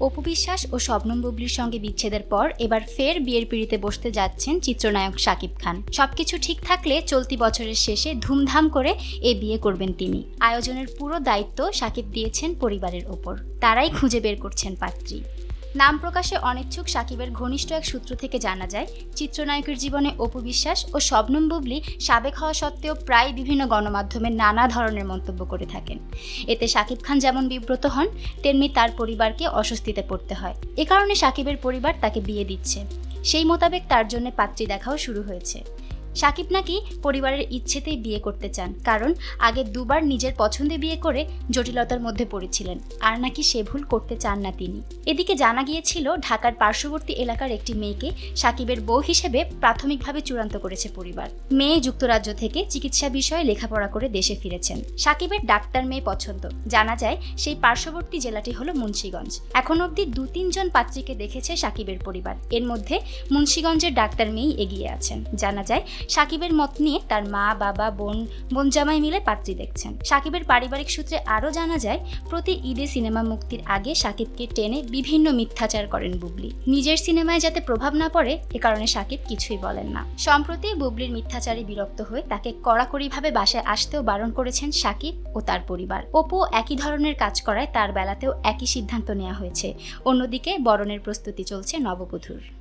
অপু বিশ্বাস ও শবনম বুবলির সঙ্গে বিচ্ছেদের পর এবার ফের বিয়ের পিড়িতে বসতে যাচ্ছেন চিত্রনায়ক শাকিব খান। সবকিছু ঠিক থাকলে চলতি বছরের শেষে ধুমধাম করে এ বিয়ে করবেন তিনি। আয়োজনের পুরো দায়িত্ব শাকিব দিয়েছেন পরিবারের ওপর। তারাই খুঁজে বের করছেন পাত্রী। নাম প্রকাশে অনিচ্ছুক সাকিবের ঘনিষ্ঠ এক সূত্র থেকে জানা যায়, চিত্রনায়কের জীবনে অপু বিশ্বাস ও শবনম বুবলি সাবেক হওয়া সত্ত্বেও প্রায় বিভিন্ন গণমাধ্যমে নানা ধরনের মন্তব্য করে থাকেন। এতে শাকিব খান যেমন বিব্রত হন, তেমনি তার পরিবারকে অস্বস্তিতে পড়তে হয়। এ কারণে সাকিবের পরিবার তাকে বিয়ে দিচ্ছে। সেই মোতাবেক তার জন্য পাত্রী দেখাও শুরু হয়েছে। সাকিব নাকি পরিবারের ইচ্ছেতেই বিয়ে করতে চান, কারণ আগে দুবার নিজের পছন্দে বিয়ে করে জটিলতার মধ্যে পড়েছিলেন, আর নাকি সে ভুল করতে চান না তিনি। এদিকে জানা গিয়েছিল, ঢাকার পার্শ্ববর্তী এলাকার একটি মেয়েকে সাকিবের বউ হিসেবে প্রাথমিকভাবে চূড়ান্ত করেছে পরিবার। মেয়ে যুক্তরাজ্য থেকে চিকিৎসা বিষয়ে লেখাপড়া করে দেশে ফিরেছেন। সাকিবের ডাক্তার মেয়ে পছন্দ। জানা যায়, সেই পার্শ্ববর্তী জেলাটি হলো মুন্সীগঞ্জ। এখন অবধি দু তিনজন পাত্রীকে দেখেছে সাকিবের পরিবার। এর মধ্যে মুন্সীগঞ্জের ডাক্তার মেয়েই এগিয়ে আছেন। জানা যায় সাকিবের মত নিয়ে তার মা, বাবা, বোন বোন জামাই মিলে পাত্রী দেখছেন। সাকিবের পারিবারিক সূত্রে আরও জানা যায়, প্রতি ঈদে সিনেমা মুক্তির আগে সাকিবকে টেনে বিভিন্ন মিথ্যাচার করেন বুবলি। নিজের সিনেমায় যাতে প্রভাব না পড়ে, এ কারণে সাকিব কিছুই বলেন না। সম্প্রতি বুবলির মিথ্যাচারে বিরক্ত হয়ে তাকে কড়াকড়িভাবে বাসায় আসতেও বারণ করেছেন সাকিব ও তার পরিবার। অপু একই ধরনের কাজ করায় তার বেলাতেও একই সিদ্ধান্ত নেওয়া হয়েছে। অন্যদিকে বরণের প্রস্তুতি চলছে নববধূর।